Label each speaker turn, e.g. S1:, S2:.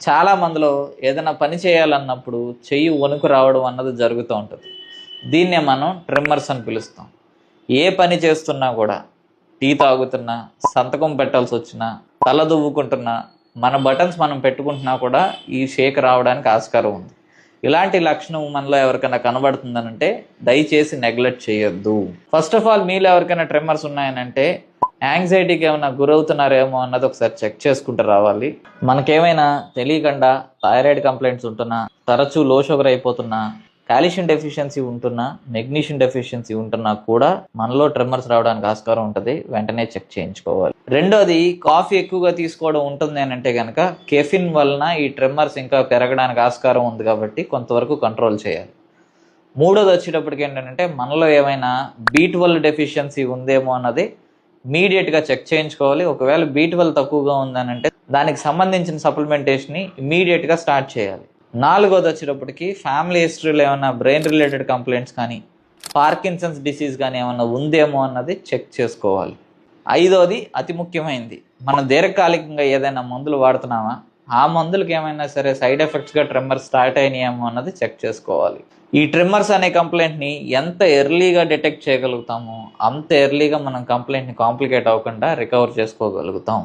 S1: చాలా మందిలో ఏదైనా పని చేయాలన్నప్పుడు చెయ్యి వణుకు రావడం అన్నది జరుగుతూ ఉంటుంది. దీన్నే మనం ట్రిమ్మర్స్ అని పిలుస్తాం. ఏ పని చేస్తున్నా కూడా టీ తాగుతున్నా సంతకం పెట్టాల్సి వచ్చినా తల దువ్వుకుంటున్నా మన బటన్స్ మనం పెట్టుకుంటున్నా కూడా ఈ షేక్ రావడానికి ఆస్కారం ఉంది. ఇలాంటి లక్షణం మనలో ఎవరికైనా కనబడుతుందనంటే దయచేసి నెగ్లెక్ట్ చేయొద్దు. ఫస్ట్ ఆఫ్ ఆల్ మీలో ఎవరికైనా ట్రిమ్మర్స్ ఉన్నాయనంటే యాంగ్జైటీకి ఏమైనా గురవుతున్నారేమో అన్నది ఒకసారి చెక్ చేసుకుంటూ రావాలి. మనకేమైనా తెలియకుండా థైరాయిడ్ కంప్లైంట్స్ ఉంటున్నా తరచూ లో షుగర్ అయిపోతున్నా కాల్షియం డెఫిషియన్సీ ఉంటున్నా మెగ్నీషియం డెఫిషియన్సీ ఉంటున్నా కూడా మనలో ట్రిమ్మర్స్ రావడానికి ఆస్కారం ఉంటుంది. వెంటనే చెక్ చేయించుకోవాలి. రెండోది కాఫీ ఎక్కువగా తీసుకోవడం ఉంటుంది అని అంటే కనుక కెఫిన్ వలన ఈ ట్రిమ్మర్స్ ఇంకా పెరగడానికి ఆస్కారం ఉంది కాబట్టి కొంతవరకు కంట్రోల్ చేయాలి. మూడోది వచ్చేటప్పటికి ఏంటంటే మనలో ఏమైనా బీట్ వల్ డెఫిషియన్సీ ఉందేమో అన్నది ఇమీడియట్గా చెక్ చేయించుకోవాలి. ఒకవేళ బీ ట్వెల్వ్ తక్కువగా ఉందనంటే దానికి సంబంధించిన సప్లిమెంటేషన్ని ఇమీడియట్గా స్టార్ట్ చేయాలి. నాలుగోది వచ్చేటప్పటికి ఫ్యామిలీ హిస్టరీలో ఏమైనా బ్రెయిన్ రిలేటెడ్ కంప్లైంట్స్ కానీ పార్కిన్సన్స్ డిసీజ్ కానీ ఏమైనా ఉందేమో అన్నది చెక్ చేసుకోవాలి. ఐదోది అతి ముఖ్యమైనది మనం దీర్ఘకాలికంగా ఏదైనా మందులు వాడుతున్నామా? ఆ మందులకి ఏమైనా సరే సైడ్ ఎఫెక్ట్స్గా ట్రిమ్మర్స్ స్టార్ట్ అయినాయేమో అన్నది చెక్ చేసుకోవాలి. ఈ ట్రిమ్మర్స్ అనే కంప్లైంట్ని ఎంత ఎర్లీగా డిటెక్ట్ చేయగలుగుతామో అంత ఎర్లీగా మనం కంప్లైంట్ని కాంప్లికేట్ అవ్వకుండా రికవర్ చేసుకోగలుగుతాం.